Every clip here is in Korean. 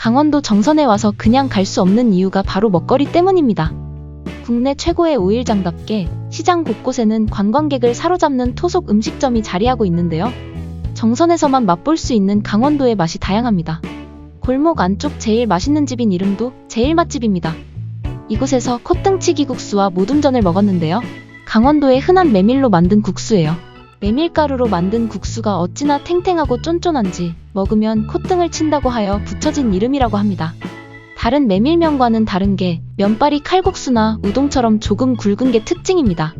강원도 정선에 와서 그냥 갈 수 없는 이유가 바로 먹거리 때문입니다. 국내 최고의 오일장답게 시장 곳곳에는 관광객을 사로잡는 토속 음식점이 자리하고 있는데요. 정선에서만 맛볼 수 있는 강원도의 맛이 다양합니다. 골목 안쪽 제일 맛있는 집인 이름도 제일 맛집입니다. 이곳에서 콧등치기 국수와 모둠전을 먹었는데요. 강원도의 흔한 메밀로 만든 국수예요. 메밀가루로 만든 국수가 어찌나 탱탱하고 쫀쫀한지 먹으면 콧등을 친다고 하여 붙여진 이름이라고 합니다. 다른 메밀면과는 다른 게 면발이 칼국수나 우동처럼 조금 굵은 게 특징입니다.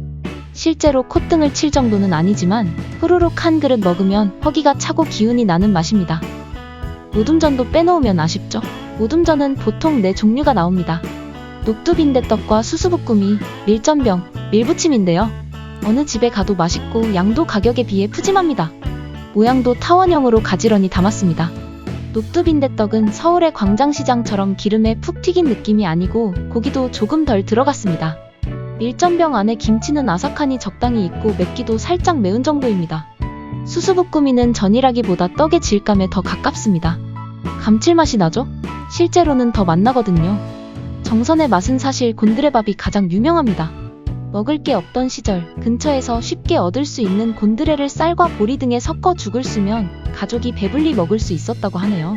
실제로 콧등을 칠 정도는 아니지만 후루룩 한 그릇 먹으면 허기가 차고 기운이 나는 맛입니다. 모둠전도 빼놓으면 아쉽죠? 모둠전은 보통 네 종류가 나옵니다. 녹두빈대떡과 수수부꾸미, 밀전병, 밀부침인데요. 어느 집에 가도 맛있고 양도 가격에 비해 푸짐합니다. 모양도 타원형으로 가지런히 담았습니다. 녹두빈대떡은 서울의 광장시장처럼 기름에 푹 튀긴 느낌이 아니고 고기도 조금 덜 들어갔습니다. 밀전병 안에 김치는 아삭하니 적당히 있고 맵기도 살짝 매운 정도입니다. 수수부꾸미는 전이라기보다 떡의 질감에 더 가깝습니다. 감칠맛이 나죠? 실제로는 더 맛나거든요. 정선의 맛은 사실 곤드레밥이 가장 유명합니다. 먹을 게 없던 시절 근처에서 쉽게 얻을 수 있는 곤드레를 쌀과 보리 등에 섞어 죽을 쓰면 가족이 배불리 먹을 수 있었다고 하네요.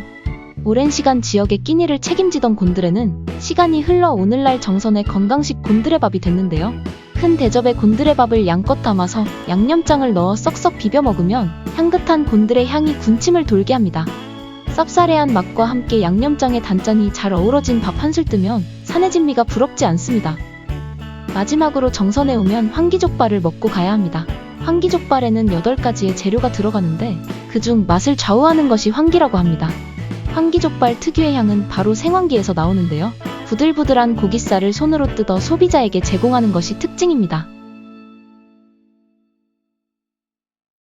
오랜 시간 지역의 끼니를 책임지던 곤드레는 시간이 흘러 오늘날 정선의 건강식 곤드레밥이 됐는데요. 큰 대접에 곤드레밥을 양껏 담아서 양념장을 넣어 썩썩 비벼 먹으면 향긋한 곤드레 향이 군침을 돌게 합니다. 쌉싸래한 맛과 함께 양념장의 단짠이 잘 어우러진 밥 한 술 뜨면 산해진미가 부럽지 않습니다. 마지막으로 정선에 오면 황기족발을 먹고 가야 합니다. 황기족발에는 8가지의 재료가 들어가는데 그중 맛을 좌우하는 것이 황기라고 합니다. 황기족발 특유의 향은 바로 생황기에서 나오는데요. 부들부들한 고기살을 손으로 뜯어 소비자에게 제공하는 것이 특징입니다.